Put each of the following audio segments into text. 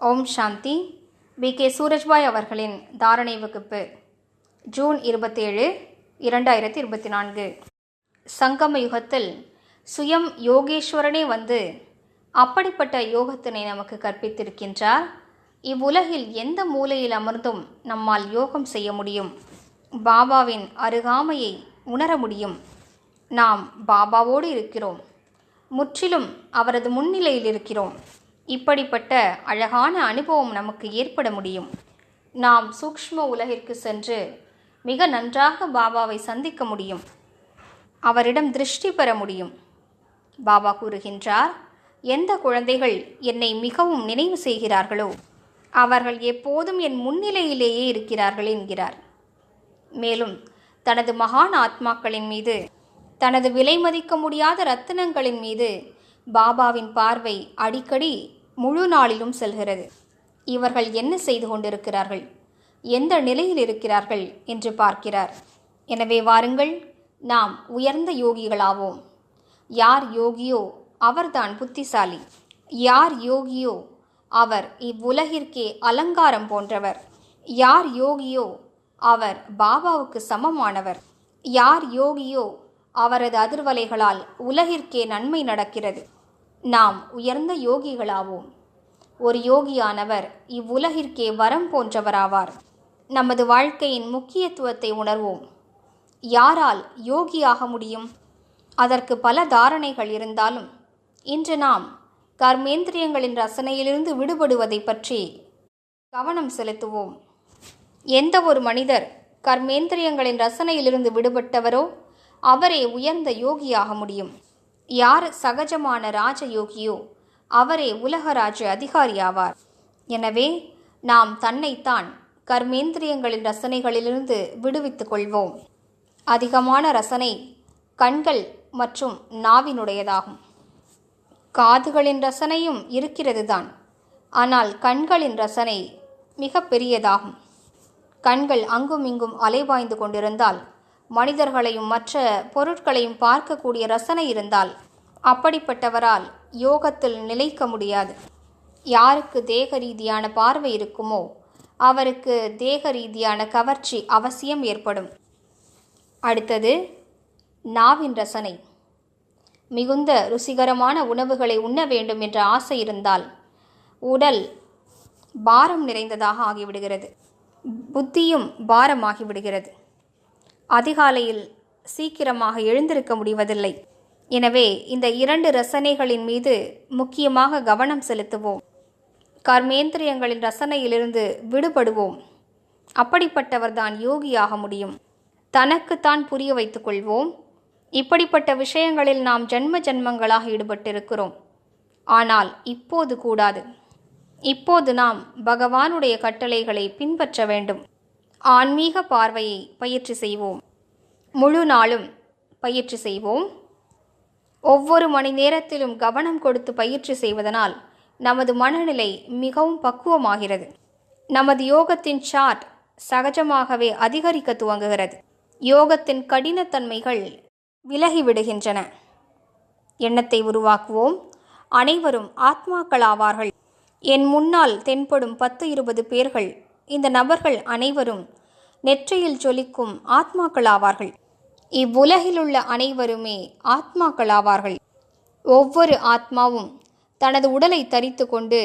ஓம் சாந்தி. B K. Surajbhai அவர்களின் தாரணை வகுப்பு ஜூன் இருபத்தேழு இரண்டாயிரத்தி இருபத்தி நான்கு. சங்கம யுகத்தில் சுயம் யோகேஸ்வரனே வந்து அப்படிப்பட்ட யோகத்தினை நமக்கு கற்பித்திருக்கின்றார். இவ்வுலகில் எந்த மூலையில் அமர்ந்தும் நம்மால் யோகம் செய்ய முடியும்? பாபாவின் அருகாமையை உணர முடியும்? நாம் பாபாவோடு இருக்கிறோம். முற்றிலும் அவரது முன்னிலையில் இருக்கிறோம். இப்படிப்பட்ட அழகான அனுபவம் நமக்கு ஏற்பட முடியும். நாம் சூக்ஷ்ம உலகிற்கு சென்று மிக நன்றாக பாபாவை சந்திக்க முடியும். அவரிடம் திருஷ்டி பெற முடியும். பாபா கூறுகின்றார் எந்த குழந்தைகள் என்னை மிகவும் நினைவு செய்கிறார்களோ அவர்கள் எப்போதும் என் முன்னிலையிலேயே இருக்கிறார்கள் என்கிறார். மேலும் தனது மகான் ஆத்மாக்களின் மீது தனது விலை மதிக்க முடியாத ரத்தினங்களின் மீது பாபாவின் பார்வை அடிக்கடி முழு நாளிலும் செல்கிறது. இவர்கள் என்ன செய்து கொண்டிருக்கிறார்கள்? எந்த நிலையில் இருக்கிறார்கள்? என்று பார்க்கிறார். எனவே வாருங்கள் நாம் உயர்ந்த யோகிகளாவோம். யார் யோகியோ அவர்தான் புத்திசாலி. யார் யோகியோ அவர் இவ்வுலகிற்கே அலங்காரம் போன்றவர். யார் யோகியோ அவர் பாபாவுக்கு சமமானவர். யார் யோகியோ அவரது அதிர்வலைகளால் உலகிற்கே நன்மை நடக்கிறது. நாம் உயர்ந்த யோகிகளாவோம். ஒரு யோகியானவர் இவ்வுலகிற்கே வரம் போன்றவராவார். நமது வாழ்க்கையின் முக்கியத்துவத்தை உணர்வோம். யாரால் யோகியாக முடியும்? அதற்கு பல தாரணைகள் இருந்தாலும் இன்று நாம் கர்மேந்திரியங்களின் ரசனையிலிருந்து விடுபடுவதை பற்றி கவனம் செலுத்துவோம். எந்த ஒரு மனிதர் கர்மேந்திரியங்களின் ரசனையிலிருந்து விடுபட்டவரோ அவரே உயர்ந்த யோகியாக முடியும். யார் சகஜமான ராஜ யோகியோ அவரே உலகராஜ அதிகாரியாவார். எனவே நாம் தன்னைத்தான் கர்மேந்திரியங்களின் ரசனைகளிலிருந்து விடுவித்துக் கொள்வோம். அதிகமான ரசனை கண்கள் மற்றும் நாவினுடையதாகும். காதுகளின் ரசனையும் இருக்கிறது தான் ஆனால் கண்களின் ரசனை மிக பெரியதாகும். கண்கள் அங்கும் இங்கும் அலைவாய்ந்து கொண்டிருந்தால் மனிதர்களையும் மற்ற பொருட்களையும் பார்க்கக்கூடிய ரசனை இருந்தால் அப்படிப்பட்டவரால் யோகத்தில் நிலைக்க முடியாது. யாருக்கு தேக ரீதியான பார்வை இருக்குமோ அவருக்கு தேக ரீதியான கவர்ச்சி அவசியம் ஏற்படும். அடுத்தது நாவின் ரசனை. மிகுந்த ருசிகரமான உணவுகளை உண்ண வேண்டும் என்ற ஆசை இருந்தால் உடல் பாரம் நிறைந்ததாக ஆகிவிடுகிறது. புத்தியும் பாரமாகிவிடுகிறது. அதிகாலையில் சீக்கிரமாக எழுந்திருக்க முடிவதில்லை. எனவே இந்த இரண்டு ரசனைகளின் மீது முக்கியமாக கவனம் செலுத்துவோம். கர்மேந்திரியங்களின் ரசனையிலிருந்து விடுபடுவோம். அப்படிப்பட்டவர்தான் யோகியாக முடியும். தனக்குத்தான் புரிய வைத்துக் கொள்வோம். இப்படிப்பட்ட விஷயங்களில் நாம் ஜென்ம ஜென்மங்களாக ஈடுபட்டிருக்கிறோம். ஆனால் இப்போது கூடாது. இப்போது நாம் பகவானுடைய கட்டளைகளை பின்பற்ற வேண்டும். ஆன்மீக பார்வையை பயிற்சி செய்வோம். முழு நாளும் பயிற்சி செய்வோம். ஒவ்வொரு மணி நேரத்திலும் கவனம் கொடுத்து பயிற்சி செய்வதனால் நமது மனநிலை மிகவும் பக்குவமாகிறது. நமது யோகத்தின் சார்ட் சகஜமாகவே அதிகரிக்க துவங்குகிறது. யோகத்தின் கடினத்தன்மைகள் விலகிவிடுகின்றன. எண்ணத்தை உருவாக்குவோம். அனைவரும் ஆத்மாக்களாவார்கள். என் முன்னால் தென்படும் பத்து இருபது பேர்கள் இந்த நபர்கள் அனைவரும் நெற்றியில் ஜொலிக்கும் ஆத்மாக்களாவார்கள். இவ்வுலகிலுள்ள அனைவருமே ஆத்மாக்களாவார்கள். ஒவ்வொரு ஆத்மாவும் தனது உடலை தரித்து கொண்டு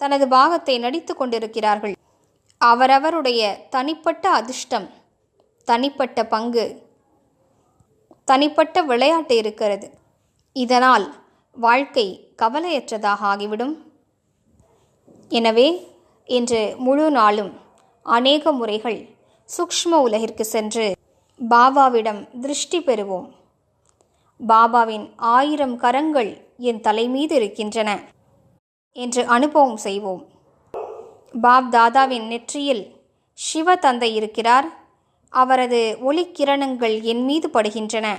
தனது பாகத்தை நடித்து கொண்டிருக்கிறார்கள். அவரவருடைய தனிப்பட்ட அதிர்ஷ்டம் தனிப்பட்ட பங்கு தனிப்பட்ட விளையாட்டு இருக்கிறது. இதனால் வாழ்க்கை கவலையற்றதாக ஆகிவிடும். எனவே இன்று முழு நாளும் அநேக முறைகள் சூக்ஷ்ம உலகிற்கு சென்று பாபாவிடம் திருஷ்டி பெறுவோம். பாபாவின் ஆயிரம் கரங்கள் என் தலைமீது இருக்கின்றன என்று அனுபவம் செய்வோம். பாப் தாதாவின் நெற்றியில் சிவ தந்தை இருக்கிறார். அவரது ஒளிக்கிரணங்கள் என் மீது படுகின்றன.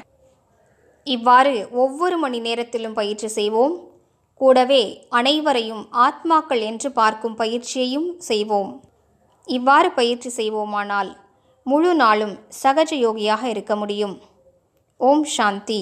இவ்வாறு ஒவ்வொரு மணி நேரத்திலும் பயிற்சி செய்வோம். கூடவே அனைவரையும் ஆத்மாக்கள் என்று பார்க்கும் பயிற்சியையும் செய்வோம். இவ்வாறு பயிற்சி செய்வோமானால் முழு நாளும் சகஜ யோகியாக இருக்க முடியும். ஓம் சாந்தி.